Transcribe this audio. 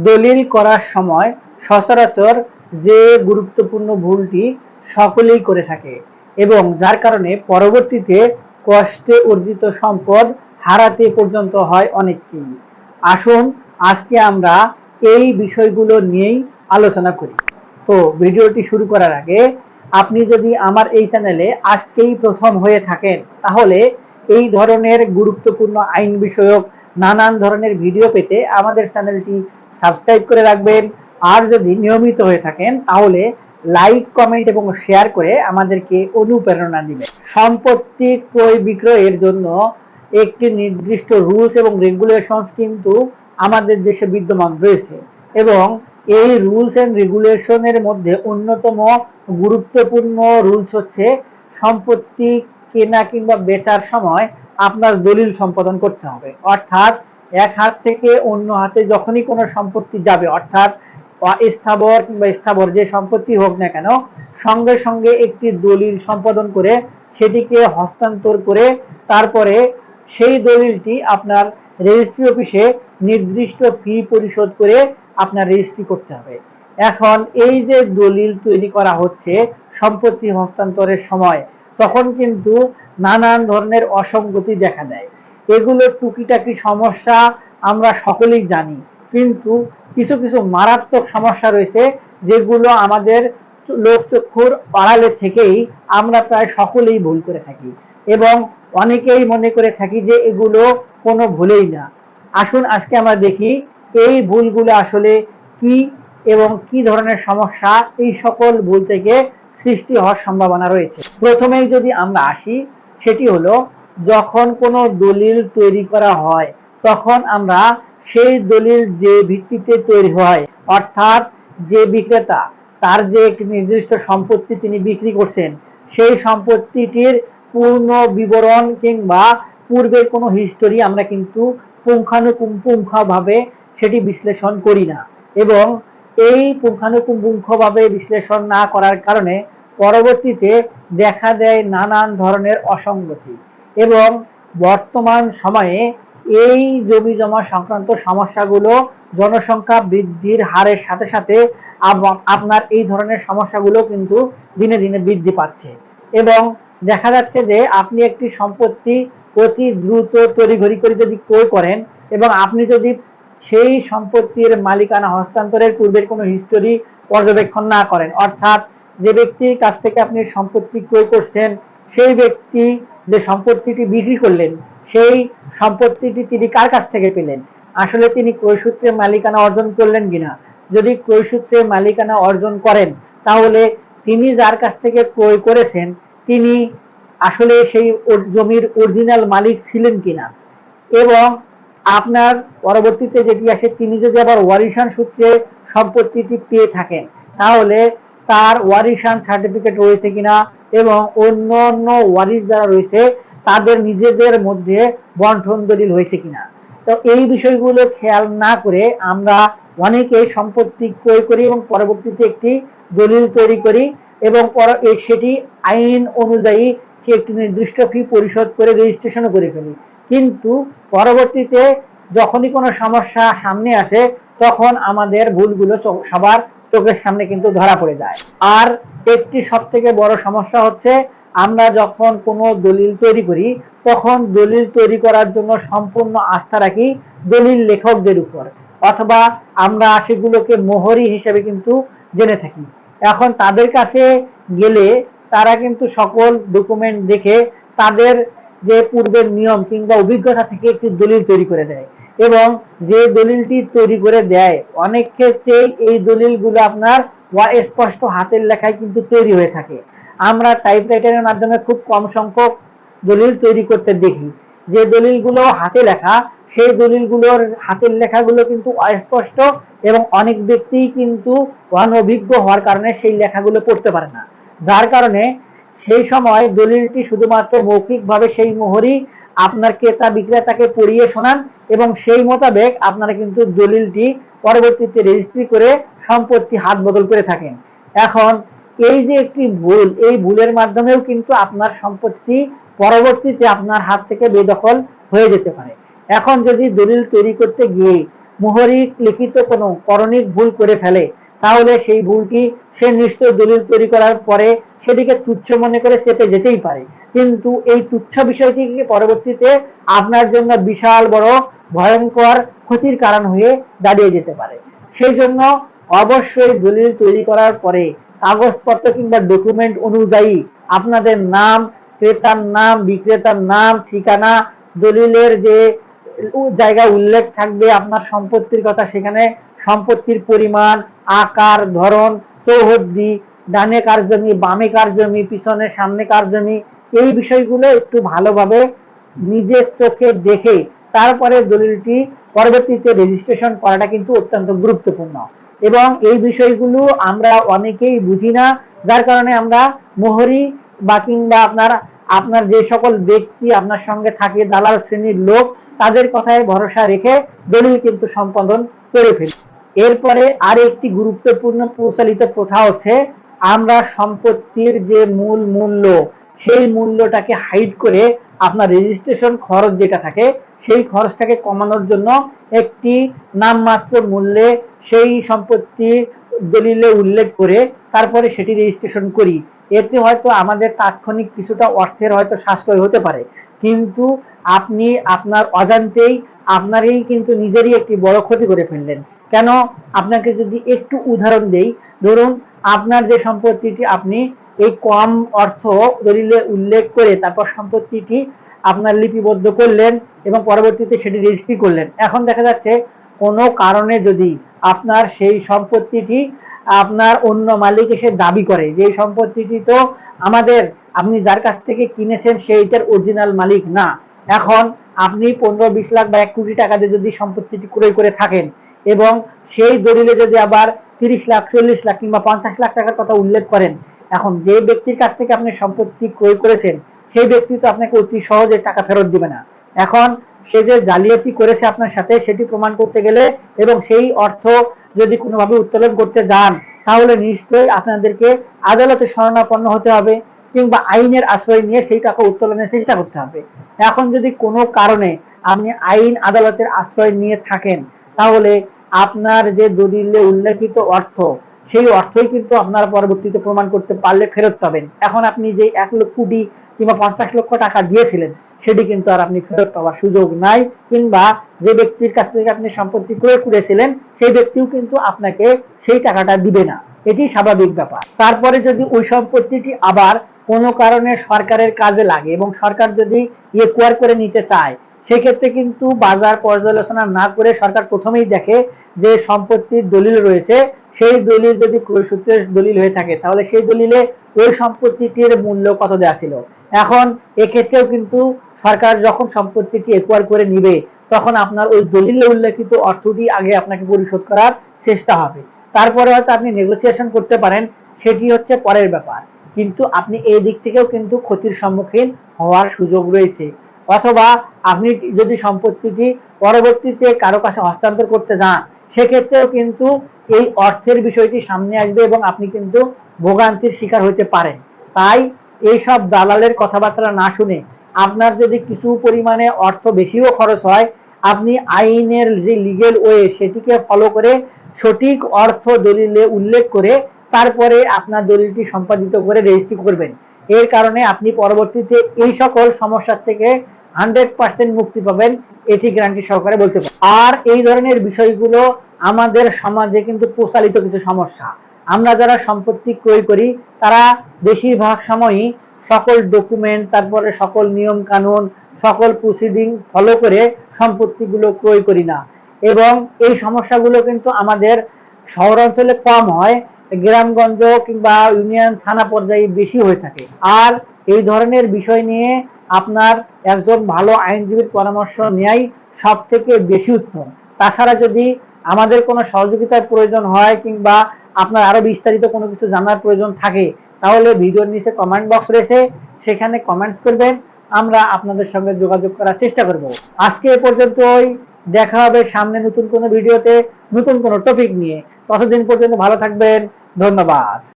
দলিল করার সময় সচরাচর যে গুরুত্বপূর্ণ ভুলটি সকলেই করে থাকে এবং যার কারণে পরবর্তীতে কষ্টে অর্জিত সম্পদ হারাতে পর্যন্ত হয় অনেককেই আসুন আজকে আমরা এই বিষয়গুলো নিয়েই আলোচনা করি। তো ভিডিওটি শুরু করার আগে আপনি যদি আমার এই চ্যানেলে আজকেই প্রথম হয়ে থাকেন, তাহলে এই ধরনের গুরুত্বপূর্ণ আইন বিষয়ক নানান ধরনের ভিডিও পেতে আমাদের চ্যানেলটি সাবস্ক্রাইব করে রাখবেন। আর যদি নিয়মিত হয়ে থাকেন, তাহলে লাইক, কমেন্ট এবং শেয়ার করে আমাদেরকে অনুপ্রেরণা দিবেন। সম্পত্তি ক্রয় বিক্রয়ের জন্য একটি নির্দিষ্ট রুলস এবং রেগুলেশনস কিন্তু আমাদের দেশে বিদ্যমান রয়েছে এবং এই রুলস এন্ড রেগুলেশনের মধ্যে অন্যতম গুরুত্বপূর্ণ রুলস হচ্ছে সম্পত্তি কেনা কিংবা বেচার সময় আপনার দলিল সম্পাদন করতে হবে। অর্থাৎ এক হাত থেকে অন্য হাতে যখনই কোনো সম্পত্তি যাবে, অর্থাৎ স্থাবর কিংবা স্থাবর যে সম্পত্তি হোক না কেন, সঙ্গে সঙ্গে একটি দলিল সম্পাদন করে সেটিকে হস্তান্তর করে তারপরে সেই দলিলটি আপনার রেজিস্ট্রি অফিসে নির্দিষ্ট ফি পরিশোধ করে আপনার রেজিস্ট্রি করতে হবে। এখন এই যে দলিল তৈরি করা হচ্ছে সম্পত্তি হস্তান্তরের সময়, তখন কিন্তু নানান ধরনের অসঙ্গতি দেখা দেয়। এগুলো টুকিটাকি সমস্যা আমরা সকলেই জানি। কিন্তু কিছু কিছু মারাত্মক সমস্যা রয়েছে যেগুলো আমাদের লোকচক্ষুর আড়ালে থেকেই আমরা প্রায় সকলেই ভুল করে থাকি এবং অনেকেই মনে করে থাকি যে এগুলো কোনো ভুলেই না। আসুন আজকে আমরা দেখি এই ভুলগুলো আসলে কি এবং কি ধরনের সমস্যা এই সকল ভুল থেকে সৃষ্টি হওয়ার সম্ভাবনা রয়েছে। প্রথমেই যদি আমরা আসি, সেটি হলো যখন কোনো দলিল তৈরি করা হয়, তখন আমরা সেই দলিল যে ভিত্তিতে তৈরি হয়, অর্থাৎ যে বিক্রেতা, তার যে একটি নির্দিষ্ট সম্পত্তি তিনি বিক্রি করছেন, সেই সম্পত্তিটির পূর্ণ বিবরণ কিংবা পূর্বের কোনো হিস্টোরি আমরা কিন্তু পুঙ্খানুপুঙ্খভাবে সেটি বিশ্লেষণ করি না। এবং এই পুঙ্খানুপুঙ্খভাবে বিশ্লেষণ না করার কারণে পরবর্তীতে দেখা দেয় নানান ধরনের অসঙ্গতি। এবং বর্তমান সময়ে এই জমি জমা সংক্রান্ত সমস্যাগুলো জনসংখ্যা বৃদ্ধির হারের সাথে সাথে আপনার এই ধরনের সমস্যাগুলো কিন্তু দিনে দিনে বৃদ্ধি পাচ্ছে। এবং দেখা যাচ্ছে যে আপনি একটি সম্পত্তি অতি দ্রুত তড়িঘড়ি করে যদি ক্রয় করেন এবং আপনি যদি সেই সম্পত্তির মালিকানা হস্তান্তরের পূর্বের কোনো হিস্টোরি পর্যবেক্ষণ না করেন, অর্থাৎ যে ব্যক্তির কাছ থেকে আপনি সম্পত্তি ক্রয় করছেন সেই ব্যক্তি যে সম্পত্তিটি বিক্রি করলেন, সেই সম্পত্তিটি তিনি কার কাছ থেকে পেলেন? আসলে তিনি ক্রয়সূত্রে মালিকানা অর্জন করলেন কিনা? যদি ক্রয়সূত্রে মালিকানা অর্জন করেন, তাহলে তিনি যার কাছ থেকে ক্রয় করেছেন, তিনি আসলে সেই জমির অরিজিনাল মালিক ছিলেন কিনা? এবং আপনার পরবর্তীতে যেটি আসে, তিনি যদি আবার ওয়ারিশান সূত্রে সম্পত্তিটি পেয়ে থাকেন, তাহলে তার ওয়ারিশান সার্টিফিকেট রয়েছে কিনা এবং অন্য অন্য ওয়ারিশ যারা রয়েছে, তাদের নিজেদের মধ্যে বন্টন দলিল হয়েছে কিনা। তো এই বিষয়গুলো খেয়াল না করে আমরা অনেকে সম্পত্তি ক্রয় করি এবং পরবর্তীতে একটি দলিল তৈরি করি এবং সেটি আইন অনুযায়ী একটি নির্দিষ্ট ফি পরিশোধ করে রেজিস্ট্রেশনও করে ফেলি। কিন্তু পরবর্তীতে যখনই কোনো সমস্যা সামনে আসে, তখন আমাদের ভুলগুলো সবার চোখের সামনে কিন্তু ধরা পড়ে যায়। আর একটি সব থেকে বড় সমস্যা হচ্ছে, আমরা যখন কোনো দলিল তৈরি করি, তখন দলিল তৈরি করার জন্য সম্পূর্ণ আস্থা রাখি দলিল লেখকদের উপর, অথবা আমরা সেগুলোকে মোহরি হিসেবে কিন্তু জেনে থাকি। এখন তাদের কাছে গেলে তারা কিন্তু সকল ডকুমেন্ট দেখে তাদের যে পূর্বের নিয়ম কিংবা অভিজ্ঞতা থেকে একটি দলিল তৈরি করে দেয়। এবং যে দলিলটি তৈরি করে দেয়, অনেক ক্ষেত্রেই এই দলিলগুলো আপনার স্পষ্ট হাতের লেখায় কিন্তু তৈরি হয়ে থাকে। আমরা টাইপরাইটারের মাধ্যমে খুব কম সংখ্যক দলিল তৈরি করতে দেখি। যে দলিলগুলো হাতে লেখা, সেই দলিলগুলোর হাতের লেখাগুলো কিন্তু অস্পষ্ট এবং অনেক ব্যক্তি কিন্তু অনভিজ্ঞ হওয়ার কারণে সেই লেখাগুলো পড়তে পারে না। যার কারণে সেই সময় দলিলটি শুধুমাত্র মৌখিকভাবে সেই মোহরই আপনার ক্রেতা বিক্রেতাকে পড়িয়ে শোনান এবং সেই মোতাবেক আপনারা কিন্তু দলিলটি পরবর্তীতে রেজিস্ট্রি করে সম্পত্তি হাত বদল করে থাকেন। এখন এই যে একটি ভুল, এই ভুলের মাধ্যমেও কিন্তু আপনার সম্পত্তি পরবর্তীতে আপনার হাত থেকে বেদখল হয়ে যেতে পারে। এখন যদি দলিল তৈরি করতে গিয়ে মোহরিক লিখিত কোনো করণিক ভুল করে ফেলে তাহলে সেই ভুলটি সে নিশ্চয় দলিল তৈরি করার পরে সেটিকে তুচ্ছ মনে করে চেপে যেতেই পারে। কিন্তু এই তুচ্ছ বিষয়টিকে পরবর্তীতে আপনার জন্য বিশাল বড় ভয়ঙ্কর ক্ষতির কারণ হয়ে দাঁড়িয়ে যেতে পারে। সেই জন্য অবশ্যই দলিল তৈরি করার পরে কাগজপত্র কিংবা ডকুমেন্ট অনুযায়ী আপনাদের নাম, ক্রেতার নাম, বিক্রেতার নাম, ঠিকানা, দলিলের যে জায়গা উল্লেখ থাকবে, আপনার সম্পত্তির কথা সেখানে সম্পত্তির পরিমাণ, আকার, ধরন, চৌহদ্দি, ডানে কার জমি বামে কার জমি পিছনে সামনে কার জমি এই বিষয়গুলো একটু ভালোভাবে নিজের চোখে দেখে তারপরে দলিলটি পরবর্তীতে রেজিস্ট্রেশন করাটা কিন্তু অত্যন্ত গুরুত্বপূর্ণ। এবং এই বিষয়গুলো আমরা অনেকেই বুঝি না, যার কারণে আমরা মোহরি বা কিংবা আপনার আপনার যে সকল ব্যক্তি আপনার সঙ্গে থাকে, দালাল শ্রেণির লোক, তাদের কথায় ভরসা রেখে দলিল কিন্তু সম্পাদন করে ফেলি। এরপরে আর একটি গুরুত্বপূর্ণ প্রচলিত প্রথা হচ্ছে আমরা সম্পত্তির যে মূল মূল্য, সেই মূল্যটাকে হাইড করে আপনার রেজিস্ট্রেশন খরচ যেটা থাকে, সেই খরচটাকে কমানোর জন্য একটি নামমাত্র মূল্যে সেই সম্পত্তি দলিলে উল্লেখ করে তারপরে সেটি রেজিস্ট্রেশন করি। এতে হয়তো আমাদের তাৎক্ষণিক কিছুটা অর্থের হয়তো সাশ্রয় হতে পারে। কিন্তু আপনি আপনার অজান্তেই আপনারই কিন্তু নিজেরই একটি বড় ক্ষতি করে ফেললেন। কেন? আপনাকে যদি একটু উদাহরণ দেই, ধরুন আপনার যে সম্পত্তিটি আপনি এই কম অর্থ দলিলে উল্লেখ করে তারপর সম্পত্তিটি আপনার লিপিবদ্ধ করলেন এবং পরবর্তীতে সেটি রেজিস্ট্রি করলেন। এখন দেখা যাচ্ছে কোনো কারণে যদি আপনার সেই সম্পত্তিটি আপনার অন্য মালিক এসে দাবি করে যে সম্পত্তিটি তো আমাদের, আপনি যার কাছ থেকে কিনেছেন সেইটার অরিজিনাল মালিক না। এখন আপনি পনেরো, বিশ লাখ বা এক কোটি টাকা দিয়ে যদি সম্পত্তিটি ক্রয় করে থাকেন এবং সেই দলিলে যদি আবার তিরিশ লাখ, চল্লিশ লাখ কিংবা পঞ্চাশ লাখ টাকার কথা উল্লেখ করেন, এখন যে ব্যক্তির কাছ থেকে আপনি সম্পত্তি ক্রয় করেছেন, সেই ব্যক্তি তো আপনাকে অতি সহজে টাকা ফেরত দিবে না। এখন সে যে জালিয়াতি করেছে আপনার সাথে, সেটি প্রমাণ করতে গেলে এবং সেই অর্থ যদি কোনোভাবে উত্তোলন করতে যান, তাহলে নিশ্চয়ই আপনাদেরকে আদালতে শরণাপন্ন হতে হবে কিংবা আইনের আশ্রয় নিয়ে সেই টাকা উত্তোলনের চেষ্টা করতে হবে। এখন যদি কোনো কারণে আপনি আইন আদালতের আশ্রয় নিয়ে থাকেন তাহলে আপনার যে দলিলে উল্লেখিত অর্থ, সেই অর্থই কিন্তু আপনার পরবর্তীতে প্রমাণ করতে পারলে ফেরত পাবেন। এখন আপনি যে এক লক্ষ কোটি কিংবা পঞ্চাশ লক্ষ টাকা দিয়েছিলেন, সেটি কিন্তু আর আপনি ফেরত পাওয়ার সুযোগ নাই, কিংবা যে ব্যক্তির কাছ থেকে আপনি সম্পত্তি ক্রয় করেছিলেন, সেই ব্যক্তিও কিন্তু আপনাকে সেই টাকাটা দিবে না। এটি স্বাভাবিক ব্যাপার। তারপরে যদি ওই সম্পত্তিটি আবার কোনো কারণে সরকারের কাজে লাগে এবং সরকার যদি ইয়েকুয়ার করে নিতে চায় সেক্ষেত্রে কিন্তু বাজার পর্যালোচনা না করে সরকার প্রথমেই দেখে যে সম্পত্তির দলিল রয়েছে, সেই দলিল যদি ক্রয় সূত্রের দলিল হয়ে থাকে, তাহলে সেই দলিলে ওই সম্পত্তিটির মূল্য কত দেওয়া ছিল? এখন এক্ষেত্রেও কিন্তু সরকার যখন সম্পত্তিটি একোয়ার করে নিবে, তখন আপনার ওই দলিলে উল্লেখিত অর্থটি আগে আপনাকে পরিশোধ করার চেষ্টা হবে। তারপরে হয়তো আপনি নেগোসিয়েশন করতে পারেন, সেটি হচ্ছে পরের ব্যাপার। কিন্তু আপনি এই দিক থেকেও কিন্তু ক্ষতির সম্মুখীন হওয়ার সুযোগ রয়েছে। অথবা আপনি যদি সম্পত্তিটি পরবর্তীতে কারও কাছে হস্তান্তর করতে যান, সেক্ষেত্রেও কিন্তু এই অর্থের বিষয়টি সামনে আসবে এবং আপনি কিন্তু ভোগান্তির শিকার হতে পারেন। তাই এইসব দালালের কথাবার্তা না শুনে আপনার যদি কিছু পরিমাণে অর্থ বেশিও খরচ হয়, আপনি আইনের যে লিগেল ওয়ে সেটিকে ফলো করে সঠিক অর্থ দলিলে উল্লেখ করে তারপরে আপনার দলিলটি সম্পাদিত করে রেজিস্ট্রি করবেন। এর কারণে আপনি পরবর্তীতে এই সকল সমস্যার থেকে হান্ড্রেড পার্সেন্ট মুক্তি পাবেন, এটি গ্যারান্টি সহকারে বলতে পারেন আর এই ধরনের বিষয়গুলো আমাদের সমাজে কিন্তু প্রচালিত কিছু সমস্যা। আমরা যারা সম্পত্তি ক্রয় করি, তারা বেশিরভাগ সময়ই সকল ডকুমেন্ট তারপরে সকল নিয়ম কানুন, সকল প্রসিডিং ফলো করে সম্পত্তিগুলো ক্রয় করি না। এবং এই সমস্যাগুলো কিন্তু আমাদের শহরাঞ্চলে কম হয়। গ্রামগঞ্জ কিংবা ইউনিয়ন থানা পর্যায়ে বেশি হয়ে থাকে। আর এই ধরনের বিষয় নিয়ে আপনার একজন ভালো আইনজীবীর পরামর্শ নেয়াই সব থেকে বেশি উত্তম। তাছাড়া যদি আমাদের কোনো সহযোগিতার প্রয়োজন হয় কিংবা আপনার আরও বিস্তারিত কোনো কিছু জানার প্রয়োজন থাকে, তাহলে ভিডিওর নিচে কমেন্ট বক্স রয়েছে, সেখানে কমেন্টস করবেন, আমরা আপনাদের সঙ্গে যোগাযোগ করার চেষ্টা করব। আজকে এ পর্যন্তই, দেখা হবে সামনে নতুন কোনো ভিডিওতে নতুন কোনো টপিক নিয়ে। ততদিন পর্যন্ত ভালো থাকবেন ধন্যবাদ।